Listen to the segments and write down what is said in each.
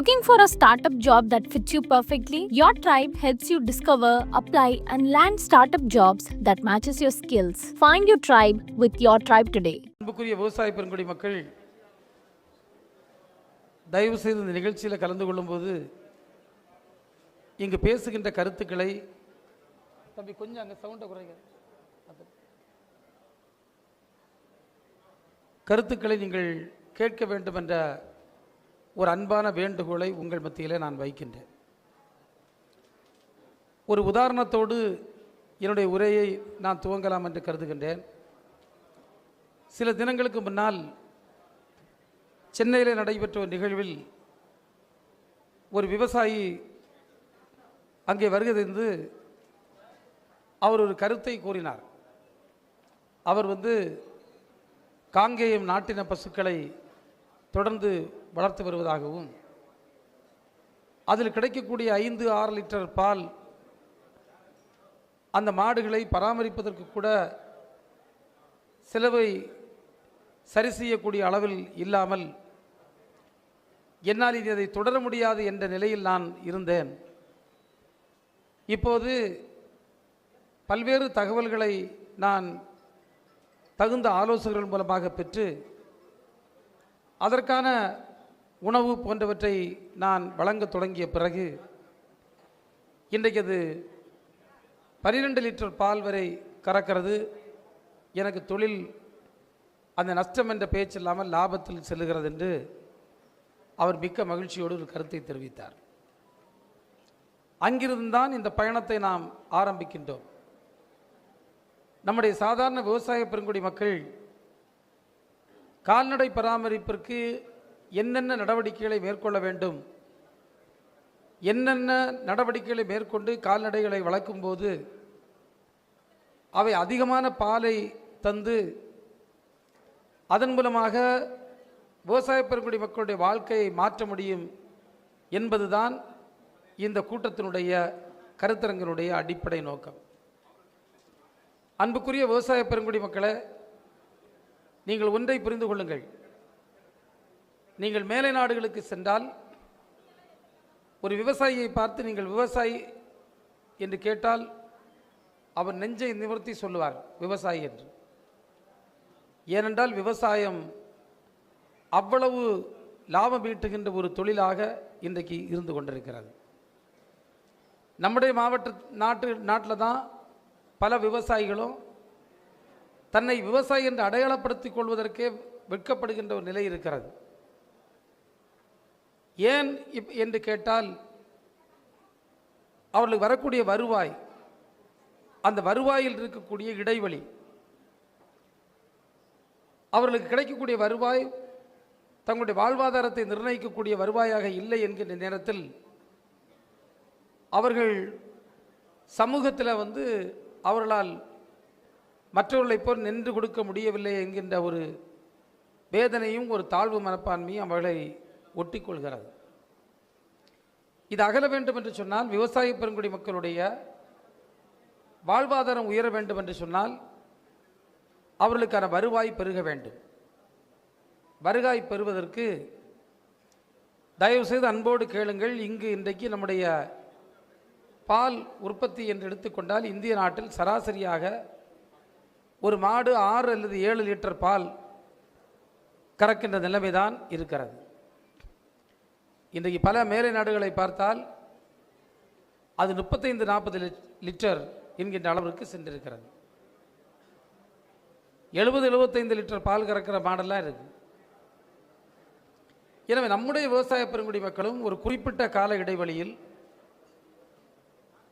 Looking for a startup job that fits you perfectly? Your tribe helps you discover, apply, and land startup jobs that matches your skills. Find your tribe with your tribe today. அன்புக்குரிய விவசாய பெருங்குடி மக்கள் தயவு செய்து இந்த நிகழ்ச்சியில் கலந்து கொள்ளும்போது இங்கு பேசுகின்ற கருத்துக்களை தம்பி கொஞ்சம் அங்கே சவுண்டை குறைங்க கருத்துக்களை நீங்கள் கேட்க வேண்டும் என்ற ஒரு அன்பான வேண்டுகோளை உங்கள் மத்தியிலே நான் வைக்கின்றேன். ஒரு உதாரணத்தோடு என்னுடைய உரையை நான் துவங்கலாம் என்று கருதுகின்றேன். சில தினங்களுக்கு முன்னால் சென்னையில் நடைபெற்ற ஒரு நிகழ்வில் ஒரு விவசாயி அங்கே வருகிறது அவர் ஒரு கருத்தை கூறினார். அவர் வந்து காங்கேயம் நாட்டின பசுக்களை தொடர்ந்து வளர்த்து வருவதாகவும் அதில் கிடைக்கக்கூடிய ஐந்து ஆறு லிட்டர் பால் அந்த மாடுகளை பராமரிப்பதற்கு கூட செலவை சரி செய்யக்கூடிய அளவில் இல்லாமல் என்னால் இது அதை தொடர முடியாது என்ற நிலையில் நான் இருந்தேன். இப்போது பல்வேறு தகவல்களை நான் தகுந்த ஆலோசகர்கள் மூலமாக பெற்று அதற்கான உணவு போன்றவற்றை நான் வழங்க தொடங்கிய பிறகு இன்றைக்கு அது பன்னிரெண்டு லிட்டர் பால் வரை கறக்கிறது. எனக்கு தொழில் அந்த நஷ்டம் என்ற பேச்சு இல்லாமல் லாபத்தில் செல்லுகிறது என்று அவர் மிக்க மகிழ்ச்சியோடு ஒரு கருத்தை தெரிவித்தார். அங்கிருந்து தான் இந்த பயணத்தை நாம் ஆரம்பிக்கின்றோம். நம்முடைய சாதாரண விவசாய பெருங்குடி மக்கள் கால்நடை பராமரிப்பிற்கு என்னென்ன நடவடிக்கைகளை மேற்கொள்ள வேண்டும்? என்னென்ன நடவடிக்கைகளை மேற்கொண்டு கால்நடைகளை வளர்க்கும்போது அவை அதிகமான பாலை தந்து அதன் மூலமாக விவசாய பெருங்குடி மக்களுடைய வாழ்க்கையை மாற்ற முடியும் என்பதுதான் இந்த கூட்டத்தினுடைய கருத்தரங்கினுடைய அடிப்படை நோக்கம். அன்புக்குரிய விவசாய பெருங்குடி மக்களை நீங்கள் ஒன்றை புரிந்து கொள்ளுங்கள். நீங்கள் மேலை நாடுகளுக்கு சென்றால் ஒரு விவசாயியை பார்த்து நீங்கள் விவசாயி என்று கேட்டால் அவர் நெஞ்சை நிவர்த்தி சொல்லுவார் விவசாயி என்று. ஏனென்றால் விவசாயம் அவ்வளவு லாபம் ஈட்டுகின்ற ஒரு தொழிலாக இன்றைக்கு இருந்து கொண்டிருக்கிறது. நம்முடைய மாவட்ட நாட்டு நாட்டில் தான் பல விவசாயிகளும் தன்னை விவசாயி என்று அடையாளப்படுத்திக் கொள்வதற்கே வெட்கப்படுகின்ற ஒரு நிலை இருக்கிறது. ஏன் இப் என்று கேட்டால் அவர்களுக்கு வரக்கூடிய வருவாய் அந்த வருவாயில் இருக்கக்கூடிய இடைவெளி அவர்களுக்கு கிடைக்கக்கூடிய வருவாய் தங்களுடைய வாழ்வாதாரத்தை நிர்ணயிக்கக்கூடிய வருவாயாக இல்லை என்கின்ற நேரத்தில் அவர்கள் சமூகத்தில் வந்து அவர்களால் மற்றவர்களைப் போல் நின்று கொடுக்க முடியவில்லை என்கின்ற ஒரு வேதனையும் ஒரு தாழ்வு மனப்பான்மையும் அவர்களை ஒட்டிக்கொள்கிறது. இது அகல வேண்டும் என்று சொன்னால் விவசாய பெருங்குடி மக்களுடைய வாழ்வாதாரம் உயர வேண்டும் என்று சொன்னால் அவர்களுக்கான வருவாய் பெருக வேண்டும். வருகாய் பெறுவதற்கு தயவுசெய்து அன்போடு கேளுங்கள் இங்கு இன்றைக்கு நம்முடைய பால் உற்பத்தி என்று எடுத்துக்கொண்டால் இந்திய நாட்டில் சராசரியாக ஒரு மாடு ஆறு அல்லது ஏழு லிட்டர் பால் கறக்கின்ற நிலைமைதான் இருக்கிறது. இன்றைக்கு பல மேலை நாடுகளை பார்த்தால் அது முப்பத்தைந்து நாற்பது லிட்டர் என்கின்ற அளவிற்கு சென்றிருக்கிறது. எழுபது எழுபத்தைந்து லிட்டர் பால் கறக்கிற மாடெல்லாம் இருக்கு. எனவே நம்முடைய விவசாய பெருங்குடி மக்களும் ஒரு குறிப்பிட்ட கால இடைவெளியில்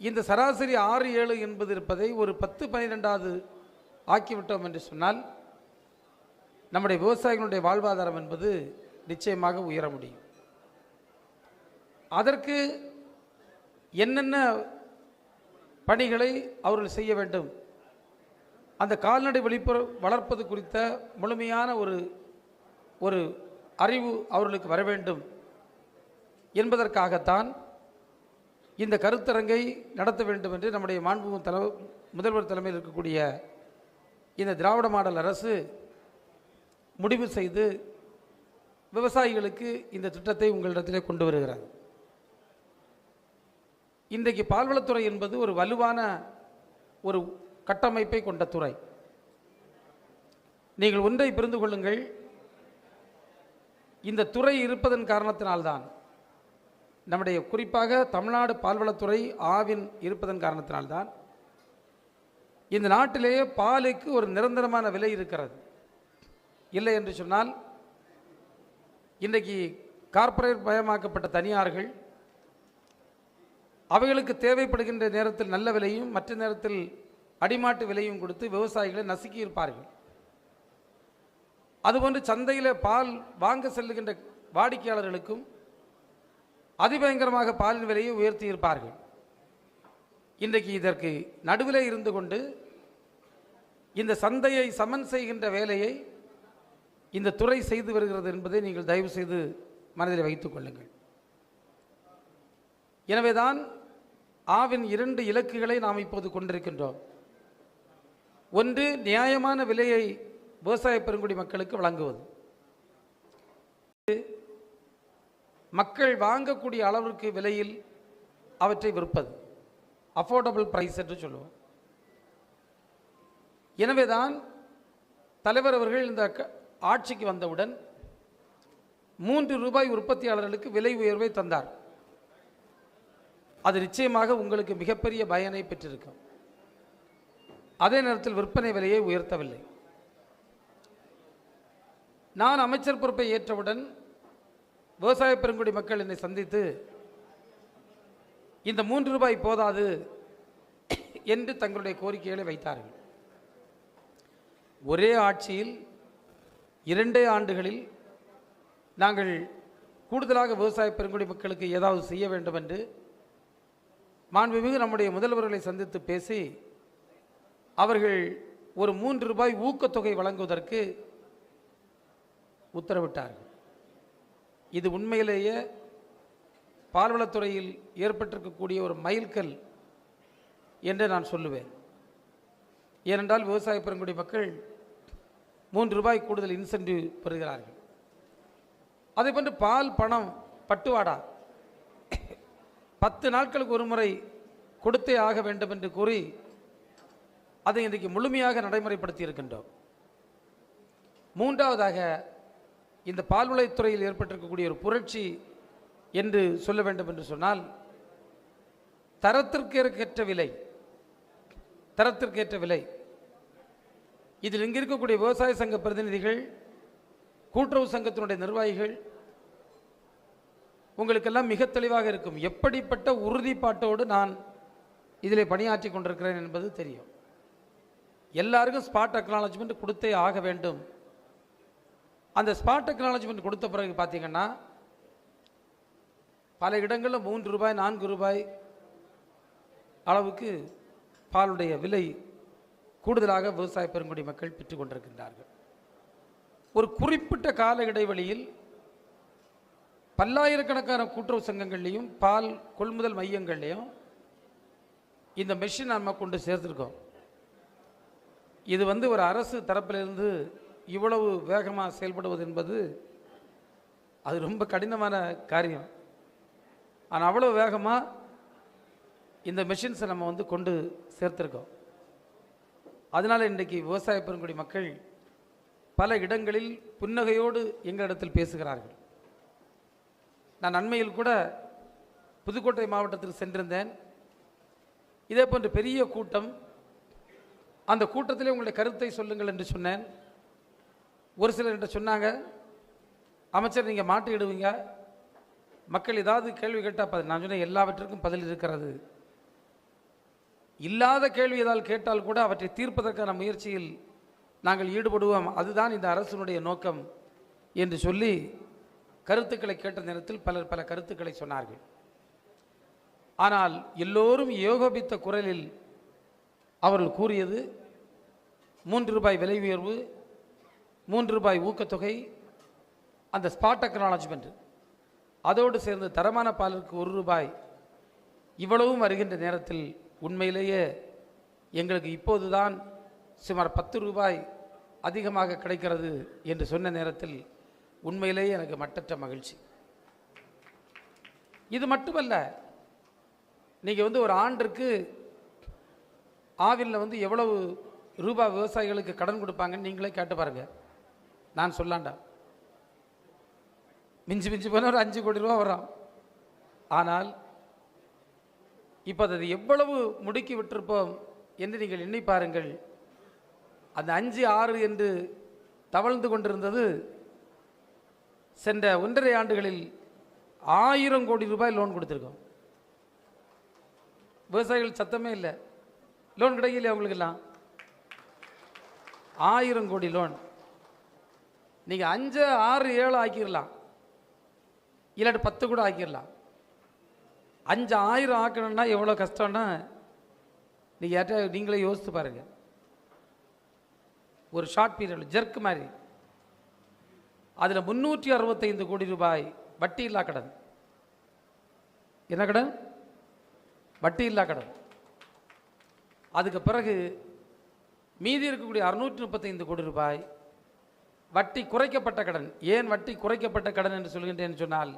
இந்த சராசரி ஆறு ஏழு என்பது இருப்பதை ஒரு பத்து பன்னிரெண்டாவது ஆக்கிவிட்டோம் என்று சொன்னால் நம்முடைய விவசாயிகளுடைய வாழ்வாதாரம் என்பது நிச்சயமாக உயர முடியும். அதற்கு என்னென்ன பணிகளை அவர்கள் செய்ய வேண்டும்? அந்த கால்நடை வெளிப்புற வளர்ப்பது குறித்த முழுமையான ஒரு ஒரு அறிவு அவர்களுக்கு வர வேண்டும் என்பதற்காகத்தான் இந்த கருத்தரங்கை நடத்த வேண்டும் என்று நம்முடைய மாண்பு தலை முதல்வர் தலைமையில் இருக்கக்கூடிய இந்த திராவிட மாடல் அரசு முடிவு செய்து விவசாயிகளுக்கு இந்த திட்டத்தை உங்களிடத்திலே கொண்டு வருகிறார். இன்றைக்கு பால்வளத்துறை என்பது ஒரு வலுவான ஒரு கட்டமைப்பை கொண்ட துறை. நீங்கள் ஒன்றை புரிந்து கொள்ளுங்கள். இந்த துறை இருப்பதன் காரணத்தினால்தான். நம்முடைய குறிப்பாக தமிழ்நாடு பால்வளத்துறை ஆவின் இருப்பதன் காரணத்தினால்தான். இந்த நாட்டிலேயே பாலுக்கு ஒரு நிரந்தரமான விலை இருக்கிறது. இல்லை என்று சொன்னால் இன்றைக்கு கார்ப்பரேட் மயமாக்கப்பட்ட தனியார்கள் அவைகளுக்கு தேவைப்படுகின்ற நேரத்தில் நல்ல விலையும் மற்ற நேரத்தில் அடிமாட்டு விலையும் கொடுத்து விவசாயிகளை நசுக்கி இருப்பார்கள். அதுபோன்று சந்தையில் பால் வாங்க செல்லுகின்ற வாடிக்கையாளர்களுக்கும் அதிபயங்கரமாக பாலின் விலையை உயர்த்தி இருப்பார்கள். இன்றைக்கு இதற்கு நடுவில் இருந்து கொண்டு இந்த சந்தையை சமன் செய்கின்ற வேலையை இந்த துறை செய்து வருகிறது என்பதை நீங்கள் தயவு செய்து மனதில் வைத்துக் கொள்ளுங்கள். எனவேதான் ஆவின் இரண்டு இலக்குகளை நாம் இப்போது கொண்டிருக்கின்றோம். ஒன்று நியாயமான விலையை விவசாய பெருங்குடி மக்களுக்கு வழங்குவது. மக்கள் வாங்கக்கூடிய அளவிற்கு விலையில் அவற்றை விற்பது. அஃபோர்டபுள் ப்ரைஸ் என்று சொல்லுவோம். எனவேதான் தலைவர் அவர்கள் இந்த ஆட்சிக்கு வந்தவுடன் மூன்று ரூபாய் உற்பத்தியாளர்களுக்கு விலை உயர்வை தந்தார். அது நிச்சயமாக உங்களுக்கு மிகப்பெரிய பயனை பெற்றிருக்கும். அதே நேரத்தில் விற்பனை விலையை உயர்த்தவில்லை. நான் அமைச்சர் பொறுப்பை ஏற்றவுடன் விவசாய பெருங்குடி மக்கள் என்னை சந்தித்து இந்த மூன்று ரூபாய் போதாது என்று தங்களுடைய கோரிக்கைகளை வைத்தார்கள். ஒரே ஆட்சியில் இரண்டே ஆண்டுகளில் நாங்கள் கூடுதலாக விவசாய பெருங்குடி மக்களுக்கு ஏதாவது செய்ய வேண்டும் என்று மாண்புமிகு நம்முடைய முதல்வர்களை சந்தித்து பேசி அவர்கள் ஒரு மூன்று ரூபாய் ஊக்கத்தொகை வழங்குவதற்கு உத்தரவிட்டார்கள். இது உண்மையிலேயே பால்வளத்துறையில் ஏற்பட்டிருக்கக்கூடிய ஒரு மைல்கல் என்று நான் சொல்லுவேன். ஏனென்றால் விவசாய பெருங்குடி மக்கள் மூன்று ரூபாய் கூடுதல் இன்சென்டிவ் பெறுகிறார்கள். அதே போன்று பால் பணம் பட்டுவாடா பத்து நாட்களுக்கு ஒரு முறை கொடுத்தே ஆக வேண்டும் என்று கூறி அதை இன்றைக்கு முழுமையாக நடைமுறைப்படுத்தி இருக்கின்றோம் மூன்றாவதாக இந்த பால்வளைத்துறையில் ஏற்பட்டிருக்கக்கூடிய ஒரு புரட்சி என்று சொல்ல வேண்டும் என்று சொன்னால் தரத்திற்கேற்ற விலை தரத்திற்கேற்ற விலை. இதில் இங்கே இருக்கக்கூடிய விவசாய சங்க பிரதிநிதிகள் கூட்டுறவு சங்கத்தினுடைய நிர்வாகிகள் உங்களுக்கெல்லாம் மிக தெளிவாக இருக்கும். எப்படிப்பட்ட உறுதிப்பாட்டோடு நான் இதில் பணியாற்றி கொண்டிருக்கிறேன் என்பது தெரியும். எல்லாருக்கும் ஸ்பாட் அக்னாலஜ்மெண்ட் கொடுத்தே ஆக வேண்டும். அந்த ஸ்பாட் அக்னாலஜ்மெண்ட் கொடுத்த பிறகு பார்த்தீங்கன்னா பல இடங்களில் மூன்று ரூபாய் நான்கு ரூபாய் அளவுக்கு பாலுடைய விலை கூடுதலாக விவசாய பெருங்குடி மக்கள் பெற்றுக் கொண்டிருக்கின்றார்கள். ஒரு குறிப்பிட்ட கால இடைவெளியில் பல்லாயிரக்கணக்கான கூட்டுறவு சங்கங்கள்லையும் பால் கொள்முதல் மையங்கள்லேயும் இந்த மெஷின் நம்ம கொண்டு சேர்த்துருக்கோம். இது வந்து ஒரு அரசு தரப்பிலிருந்து இவ்வளவு வேகமாக செயல்படுவது என்பது அது ரொம்ப கடினமான காரியம். ஆனால் அவ்வளோ வேகமாக இந்த மெஷின்ஸை நம்ம வந்து கொண்டு சேர்த்துருக்கோம். அதனால் இன்றைக்கு விவசாய பெருங்குடி மக்கள் பல இடங்களில் புன்னகையோடு எங்களிடத்தில் பேசுகிறார்கள். நான் அண்மையில் கூட புதுக்கோட்டை மாவட்டத்தில் சென்றிருந்தேன். இதே போன்ற பெரிய கூட்டம் அந்த கூட்டத்திலே உங்களுடைய கருத்தை சொல்லுங்கள் என்று சொன்னேன். ஒரு சிலர் என்கிட்ட சொன்னாங்க அமைச்சர் நீங்கள் மாட்டிடுவீங்க மக்கள் ஏதாவது கேள்வி கேட்டால் நான் சொன்னேன் எல்லாவற்றிற்கும் பதில் இருக்கிறது. இல்லாத கேள்வி ஏதாவது கேட்டால் கூட அவற்றை தீர்ப்பதற்கான முயற்சியில் நாங்கள் ஈடுபடுவோம். அதுதான் இந்த அரசினுடைய நோக்கம் என்று சொல்லி கருத்துக்களை கேட்ட நேரத்தில் பலர் பல கருத்துக்களை சொன்னார்கள். ஆனால் எல்லோரும் யோகபித்த குரலில் அவர்கள் கூறியது மூன்று ரூபாய் விலை உயர்வு மூன்று ரூபாய் ஊக்கத்தொகை அந்த ஸ்பாட் அக்னாலஜ்மெண்ட் அதோடு சேர்ந்து தரமான பாலிற்கு ஒரு ரூபாய் இவ்வளவும் வருகின்ற நேரத்தில் உண்மையிலேயே எங்களுக்கு இப்போதுதான் சுமார் பத்து ரூபாய் அதிகமாக கிடைக்கிறது என்று சொன்ன நேரத்தில் உண்மையிலேயே எனக்கு மட்டற்ற மகிழ்ச்சி. இது மட்டுமல்ல நீங்கள் வந்து ஒரு ஆண்டுக்கு ஆவிலில் வந்து எவ்வளவு ரூபா விவசாயிகளுக்கு கடன் கொடுப்பாங்கன்னு நீங்களே கேட்டு பாருங்கள் நான் சொல்லாண்டா. மிஞ்சி மிஞ்சி போனால் ஒரு அஞ்சு கோடி ரூபா வரும். ஆனால் இப்போ அது எவ்வளவு முடுக்கி விட்டிருப்போம் என்று நீங்கள் எண்ணி பாருங்கள். அந்த அஞ்சு ஆறு என்று தவழ்ந்து கொண்டிருந்தது சென்ற ஒன்றரை ஆண்டுகளில் ஆயிரம் கோடி ரூபாய் லோன் கொடுத்துருக்கோம். விவசாயிகள் சத்தமே இல்லை. லோன் கிடைக்கல அவங்களுக்கெல்லாம் ஆயிரம் கோடி லோன் நீங்கள் அஞ்சு ஆறு ஏழு ஆக்கிடலாம் இல்லாட்டி பத்து கூட ஆக்கிடலாம் அஞ்சு ஆயிரம் ஆக்கணும்னா எவ்வளோ கஷ்டம்னா நீங்கள் யார்கிட்ட நீங்களே யோசித்து பாருங்கள் ஒரு ஷார்ட் பீரியட் ஜெர்க் மாதிரி. அதில் முந்நூற்றி அறுபத்தைந்து கோடி ரூபாய் வட்டி இல்லா கடன். என்ன கடன்? வட்டி இல்லா கடன். அதுக்கு பிறகு மீதி இருக்கக்கூடிய அறுநூற்றி முப்பத்தைந்து கோடி ரூபாய் வட்டி குறைக்கப்பட்ட கடன். ஏன் வட்டி குறைக்கப்பட்ட கடன் என்று சொல்கின்றேன் சொன்னால்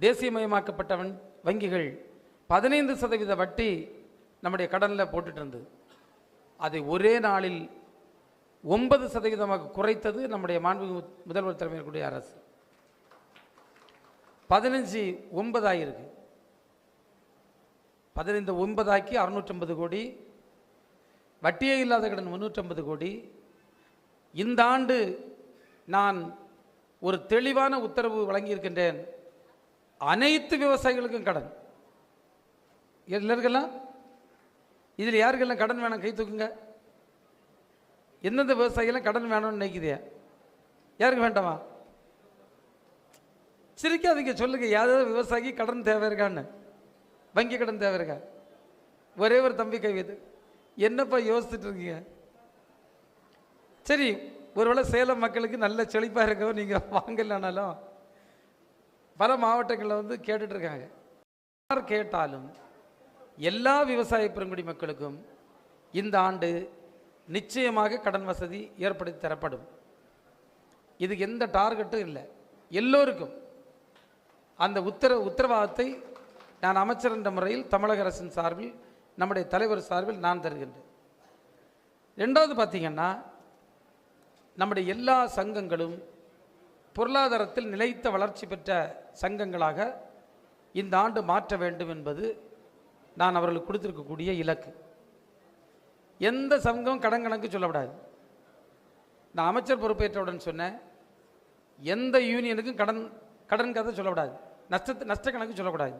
தேசியமயமாக்கப்பட்ட வங்கிகள் பதினைந்து சதவீத வட்டி நம்முடைய கடனில் போட்டுட்டு இருந்தது அதை ஒரே நாளில் ஒன்பது சதவீதமாக குறைத்தது நம்முடைய மாண்பு முதல்வர் தலைமையிற்குடைய அரசு. பதினஞ்சு ஒன்பதாயிருக்கு. பதினைந்து ஒன்பதாக்கி அறுநூற்றம்பது கோடி. வட்டியே இல்லாத கடன் முந்நூற்றம்பது கோடி. இந்த ஆண்டு நான் ஒரு தெளிவான உத்தரவு வழங்கியிருக்கின்றேன். அனைத்து விவசாயிகளுக்கும் கடன். எல்லாருக்கெல்லாம்? இதில் யாருக்கெல்லாம் கடன் வேணாம்? கை தூக்குங்க. எந்தெந்த விவசாயிகளாம் கடன் வேணும்னு நினைக்குதே? யாருக்கு வேண்டாமா? சிரிக்காதீங்க சொல்லுங்க. யாராவது விவசாயி கடன் தேவை இருக்கான்னு? வங்கி கடன் தேவை இருக்கா? ஒரே ஒரு தம்பி கை வைத்து. என்னப்பா யோசிச்சுட்டு இருக்கீங்க? சரி ஒருவேளை சேலம் மக்களுக்கு நல்ல செழிப்பாக இருக்கவும் நீங்கள் வாங்கலனாலும் பல மாவட்டங்களில் வந்து கேட்டுட்ருக்காங்க யார் கேட்டாலும் எல்லா விவசாய பெருங்குடி மக்களுக்கும் இந்த ஆண்டு நிச்சயமாக கடன் வசதி ஏற்படுத்தி தரப்படும். இதுக்கு எந்த டார்கெட்டும் இல்லை. எல்லோருக்கும் அந்த உத்தர உத்தரவாதத்தை நான் அமைச்சர் என்ற முறையில் தமிழக அரசின் சார்பில் நம்முடைய தலைவர் சார்பில் நான் தருகின்றேன். ரெண்டாவது பார்த்தீங்கன்னா நம்முடைய எல்லா சங்கங்களும் பொருளாதாரத்தில் நிலைத்த வளர்ச்சி பெற்ற சங்கங்களாக இந்த ஆண்டு மாற்ற வேண்டும் என்பது நான் அவர்களுக்கு கொடுத்திருக்கக்கூடிய இலக்கு. எந்த சங்கம் கடன் கணக்கு சொல்லக்கூடாது நான் அமைச்சர் பொறுப்பேற்றவுடன் சொன்னேன் எந்த யூனியனுக்கும் கடன் கடன் கதை சொல்லக்கூடாது நஷ்டத்து நஷ்ட கணக்கு சொல்லக்கூடாது.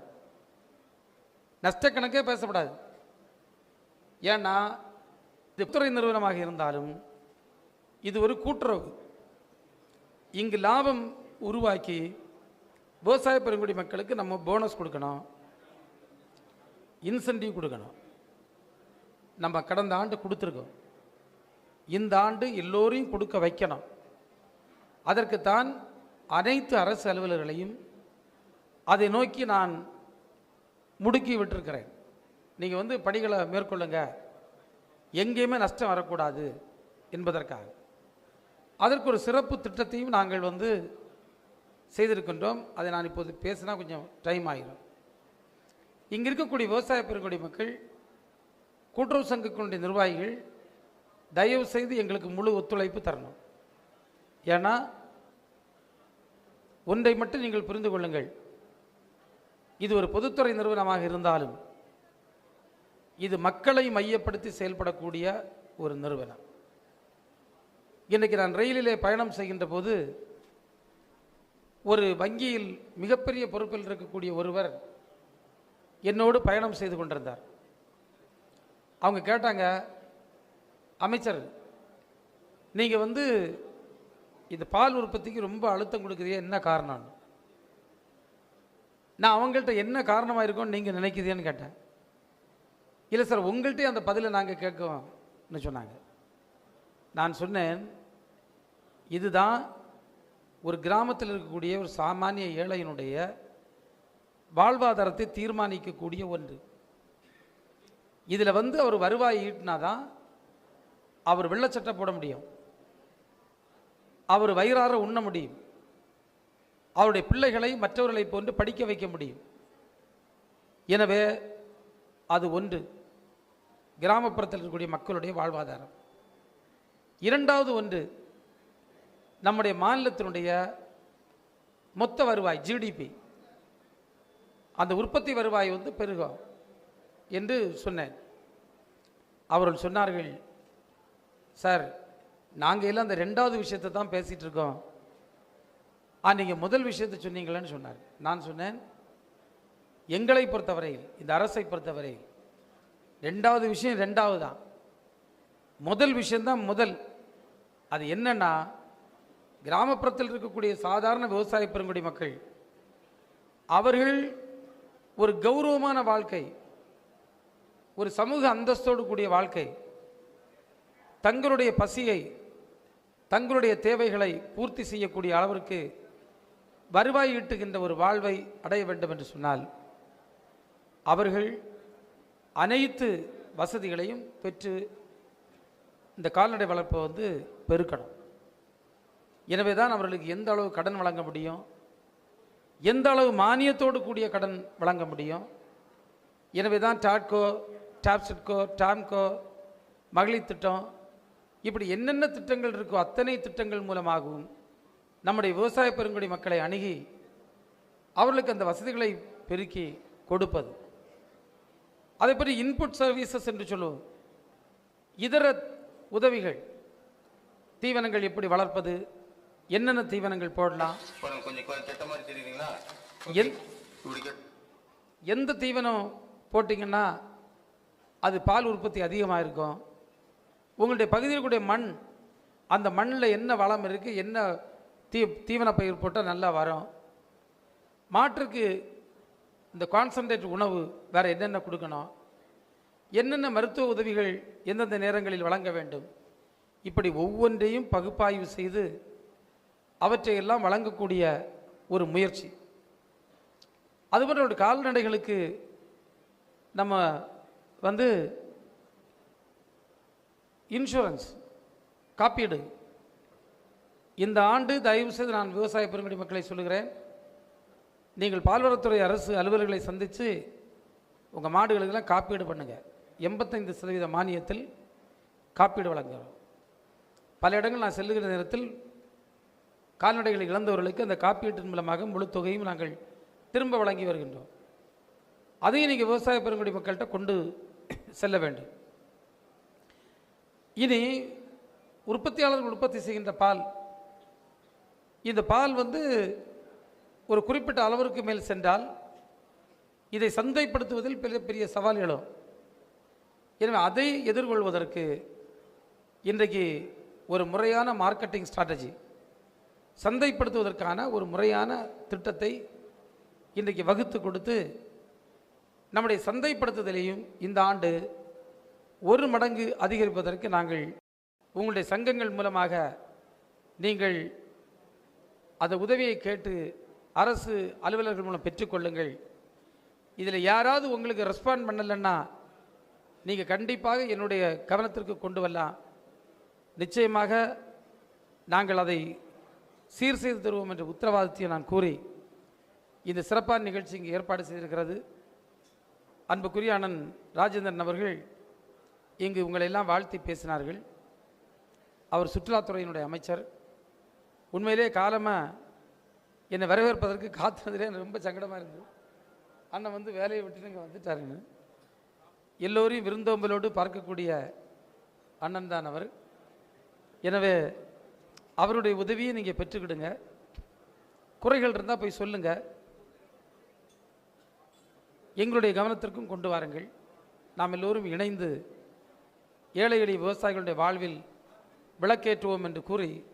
நஷ்ட கணக்கே பேசக்கூடாது ஏன்னா இது துறை நிறுவனமாக இருந்தாலும் இது ஒரு கூட்டுறவு. இங்கு லாபம் உருவாக்கி விவசாய பெருங்குடி மக்களுக்கு நம்ம போனஸ் கொடுக்கணும். இன்சென்டிவ் கொடுக்கணும். நம்ம கடந்த ஆண்டு கொடுத்துருக்கோம். இந்த ஆண்டு எல்லோரையும் கொடுக்க வைக்கணும். அதற்குத்தான் அனைத்து அரசு அலுவலர்களையும் அதை நோக்கி நான் முடுக்கி விட்டிருக்கிறேன். நீங்கள் வந்து பணிகளை மேற்கொள்ளுங்க. எங்கேயுமே நஷ்டம் வரக்கூடாது என்பதற்காக. அதற்கு ஒரு சிறப்பு திட்டத்தையும் நாங்கள் வந்து செய்திருக்கின்றோம். அதை நான் இப்போது பேசினா கொஞ்சம் டைம் ஆகிடும் இங்கே இருக்கக்கூடிய விவசாய பெருங்குடி மக்கள் கூட்டுறவு சங்கத்தினுடைய நிர்வாகிகள் தயவு செய்து எங்களுக்கு முழு ஒத்துழைப்பு தரணும். ஏன்னா ஒன்றை மட்டும் நீங்கள் புரிந்து கொள்ளுங்கள். இது ஒரு பொதுத்துறை நிறுவனமாக இருந்தாலும் இது மக்களை மையப்படுத்தி செயல்படக்கூடிய ஒரு நிறுவனம். இன்றைக்கு நான் ரயிலிலே பயணம் செய்கின்ற போது ஒரு வங்கியில் மிகப்பெரிய பொறுப்பில் இருக்கக்கூடிய ஒருவர் என்னோடு பயணம் செய்து கொண்டிருந்தார். அவங்க கேட்டாங்க அமைச்சர் நீங்கள் வந்து இந்த பால் உற்பத்திக்கு ரொம்ப அழுத்தம் கொடுக்குறீங்க என்ன காரணம்னு நான் அவங்கள்ட்ட என்ன காரணமாக இருக்கும்னு நீங்கள் நினைக்கிறீன்னு கேட்டேன். இல்லை சார் உங்கள்கிட்டயே அந்த பதிலை நாங்கள் கேட்கோம்னு சொன்னாங்க. நான் சொன்னேன் இதுதான் ஒரு கிராமத்தில் இருக்கக்கூடிய ஒரு சாமானிய ஏழையினுடைய வாழ்வாதாரத்தை தீர்மானிக்கக்கூடிய ஒன்று. இதில் வந்து அவர் வருவாய் ஈட்டினா தான் அவர் வெள்ளச்சட்டை போட முடியும். அவர் வயிறார உண்ண முடியும். அவருடைய பிள்ளைகளை மற்றவர்களை போன்று படிக்க வைக்க முடியும். எனவே அது ஒன்று. கிராமப்புறத்தில் இருக்கக்கூடிய மக்களுடைய வாழ்வாதாரம். இரண்டாவது ஒன்று நம்முடைய மாநிலத்தினுடைய மொத்த வருவாய் ஜிடிபி அந்த உற்பத்தி வருவாய் வந்து பெருகும். என்று சொன்னேன். அவர்கள் சொன்னார்கள் சார் நாங்கள் எல்லாம் அந்த ரெண்டாவது விஷயத்தை தான் பேசிகிட்டு இருக்கோம். ஆ நீங்கள் முதல் விஷயத்தை சொன்னீங்களேன்னு சொன்னார். நான் சொன்னேன் எங்களை பொறுத்தவரையில் இந்த அரசை பொறுத்தவரையில் ரெண்டாவது விஷயம் ரெண்டாவது தான். முதல் விஷயந்தான் முதல். அது என்னென்னா கிராமப்புறத்தில் இருக்கக்கூடிய சாதாரண விவசாய பெருங்குடி மக்கள் அவர்கள் ஒரு கௌரவமான வாழ்க்கை ஒரு சமூக அந்தஸ்தோடு கூடிய வாழ்க்கை தங்களுடைய பசியை தங்களுடைய தேவைகளை பூர்த்தி செய்யக்கூடிய அளவிற்கு வருவாய் ஈட்டுகின்ற ஒரு வாழ்வை அடைய வேண்டும் என்று சொன்னால் அவர்கள் அனைத்து வசதிகளையும் பெற்று இந்த கால்நடை வளர்ப்பை வந்து பெருக்கணும். எனவே தான் அவர்களுக்கு எந்த அளவு கடன் வழங்க முடியும் எந்த அளவு மானியத்தோடு கூடிய கடன் வழங்க முடியும். எனவே தான் டாட்கோ டாப்சிட்கோ டாம்கோ மகளிர் திட்டம் இப்படி என்னென்ன திட்டங்கள் இருக்கோ அத்தனை திட்டங்கள் மூலமாகவும் நம்முடைய விவசாய பெருங்குடி மக்களை அணுகி அவர்களுக்கு அந்த வசதிகளை பெருக்கி கொடுப்பது. அதே பற்றி இன்புட் சர்வீசஸ் என்று சொல்லுவோம். இதர உதவிகள் தீவனங்கள் எப்படி வளர்ப்பது என்னென்ன தீவனங்கள் போடலாம் கொஞ்சம் எந்த தீவனம் போட்டிங்கன்னா அது பால் உற்பத்தி அதிகமாக இருக்கும் உங்களுடைய பகுதியில் கூடிய மண் அந்த மண்ணில் என்ன வளம் இருக்குது என்ன தீ தீவன பயிர் போட்டால் நல்லா வரும். மாற்றுக்கு இந்த கான்சன்ட்ரேட் உணவு வேறு என்னென்ன கொடுக்கணும்? என்னென்ன மருத்துவ உதவிகள் எந்தெந்த நேரங்களில் வழங்க வேண்டும்? இப்படி ஒவ்வொன்றையும் பகுப்பாய்வு செய்து அவற்றையெல்லாம் வழங்கக்கூடிய ஒரு முயற்சி. அதுபோன்ற ஒரு கால்நடைகளுக்கு நம்ம வந்து இன்சூரன்ஸ் காப்பீடு. இந்த ஆண்டு தயவு செய்து நான் விவசாய பெருங்குடி மக்களை சொல்லுகிறேன். நீங்கள் பால்வளத்துறை அரசு அலுவலர்களை சந்தித்து உங்கள் மாடுகளுக்கெல்லாம் காப்பீடு பண்ணுங்கள் எண்பத்தைந்து சதவீத மானியத்தில் காப்பீடு வழங்குகிறோம் பல இடங்கள் நான் செல்லுகிற நேரத்தில் கால்நடைகளை இழந்தவர்களுக்கு அந்த காப்பீட்டின் மூலமாக முழு தொகையும் நாங்கள் திரும்ப வழங்கி வருகின்றோம். அதையும் நீங்கள் விவசாய பெருங்குடி மக்கள்கிட்ட கொண்டு செல்ல வேண்டும். இனி உற்பத்தியாளர்கள் உற்பத்தி செய்கின்ற பால் இந்த பால் வந்து ஒரு குறிப்பிட்ட அளவிற்கு மேல் சென்றால் இதை சந்தைப்படுத்துவதில் பெரிய பெரிய சவால் எழும். எனவே அதை எதிர்கொள்வதற்கு இன்றைக்கு ஒரு முறையான மார்க்கெட்டிங் ஸ்ட்ராட்டஜி சந்தைப்படுத்துவதற்கான ஒரு முறையான திட்டத்தை இன்றைக்கு வகுத்து கொடுத்து நம்முடைய சந்தைப்படுத்துதலையும் இந்த ஆண்டு ஒரு மடங்கு அதிகரிப்பதற்கு நாங்கள் உங்களுடைய சங்கங்கள் மூலமாக நீங்கள் அந்த உதவியை கேட்டு அரசு அலுவலர்கள் மூலம் பெற்றுக்கொள்ளுங்கள் இதில் யாராவது உங்களுக்கு ரெஸ்பாண்ட் பண்ணலைன்னா நீங்கள் கண்டிப்பாக என்னுடைய கவனத்திற்கு கொண்டு வரலாம். நிச்சயமாக நாங்கள் அதை சீர் செய்து தருவோம் என்ற உத்தரவாதத்தையும் நான் கூறி இந்த சிறப்பான நிகழ்ச்சி இங்கே ஏற்பாடு செய்திருக்கிறது. அன்புக்குரிய அண்ணன் ராஜேந்திரன் அவர்கள் இங்கு உங்களை எல்லாம் வாழ்த்தி பேசினார்கள். அவர் சுற்றுலாத்துறையினுடைய அமைச்சர். உண்மையிலே காலமாக என்னை வரவேற்பதற்கு காத்திருந்ததே எனக்கு ரொம்ப சங்கடமாக இருந்தது அண்ணன் வந்து வேலையை விட்டு இங்கே வந்துட்டாருங்க. எல்லோரையும் விருந்தோம்பலோடு பார்க்கக்கூடிய அண்ணன் தான் அவர். எனவே அவருடைய உதவியை நீங்கள் பெற்றுக்கிடுங்க. குறைகள் இருந்தால் போய் சொல்லுங்கள் எங்களுடைய கவனத்திற்கும் கொண்டு வாருங்கள். நாம் எல்லோரும் இணைந்து ஏழை எளிய விவசாயிகளுடைய வாழ்வில் விளக்கேற்றுவோம் என்று கூறி